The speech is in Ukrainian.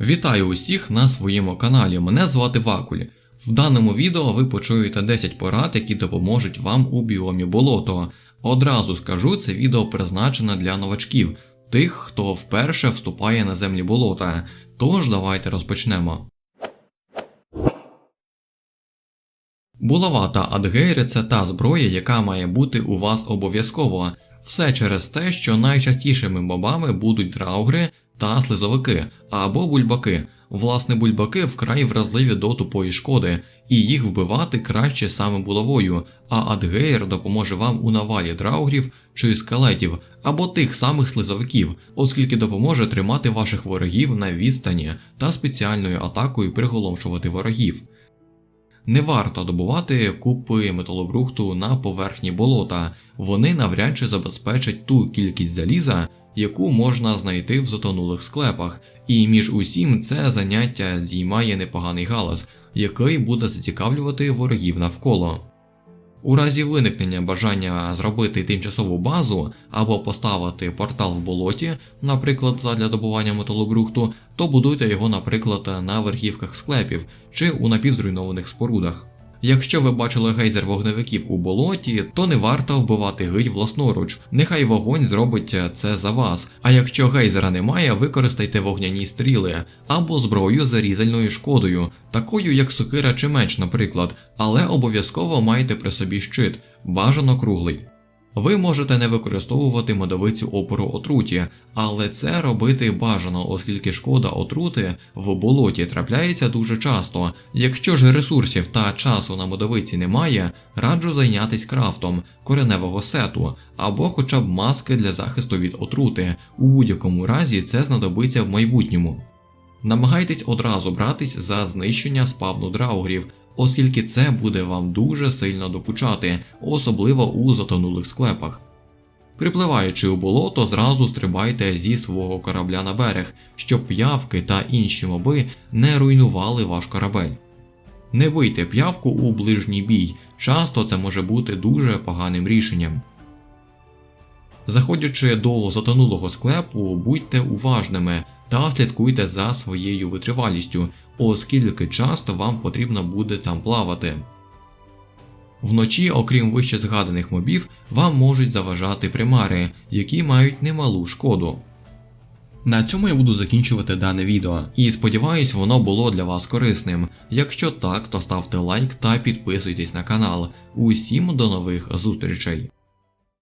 Вітаю усіх на своєму каналі. Мене звати Вакуль. В даному відео ви почуєте 10 порад, які допоможуть вам у біомі болото. Одразу скажу, це відео призначене для новачків, тих, хто вперше вступає на землі болота. Тож давайте розпочнемо. Булава та адгейри це та зброя, яка має бути у вас обов'язково. Все через те, що найчастішими мобами будуть драугри та слизовики або бульбаки. Власне, бульбаки вкрай вразливі до тупої шкоди, і їх вбивати краще саме булавою, а адгейр допоможе вам у навалі драугрів чи скелетів, або тих самих слизовиків, оскільки допоможе тримати ваших ворогів на відстані та спеціальною атакою приголомшувати ворогів. Не варто добувати купи металобрухту на поверхні болота, вони навряд чи забезпечать ту кількість заліза, яку можна знайти в затонулих склепах, і між усім це заняття здіймає непоганий галас, який буде зацікавлювати ворогів навколо. У разі виникнення бажання зробити тимчасову базу або поставити портал в болоті, наприклад, задля добування металобрухту, то будуйте його, наприклад, на верхівках склепів чи у напівзруйнованих спорудах. Якщо ви бачили гейзер вогневиків у болоті, то не варто вбивати гить власноруч, нехай вогонь зробить це за вас. А якщо гейзера немає, використайте вогняні стріли або зброю з зарізальною шкодою, такою як сокира чи меч, наприклад, але обов'язково майте при собі щит, бажано круглий. Ви можете не використовувати медовицю опору отруті, але це робити бажано, оскільки шкода отрути в болоті трапляється дуже часто. Якщо ж ресурсів та часу на медовиці немає, раджу зайнятися крафтом кореневого сету або хоча б маски для захисту від отрути. У будь-якому разі це знадобиться в майбутньому. Намагайтесь одразу братись за знищення спавну драугрів, оскільки це буде вам дуже сильно докучати, особливо у затонулих склепах. Припливаючи у болото, зразу стрибайте зі свого корабля на берег, щоб п'явки та інші моби не руйнували ваш корабель. Не бийте п'явку у ближній бій, часто це може бути дуже поганим рішенням. Заходячи до затонулого склепу, будьте уважними та слідкуйте за своєю витривалістю, оскільки часто вам потрібно буде там плавати. Вночі, окрім вище згаданих мобів, вам можуть заважати примари, які мають немалу шкоду. На цьому я буду закінчувати дане відео, і сподіваюсь, воно було для вас корисним. Якщо так, то ставте лайк та підписуйтесь на канал. Усім до нових зустрічей!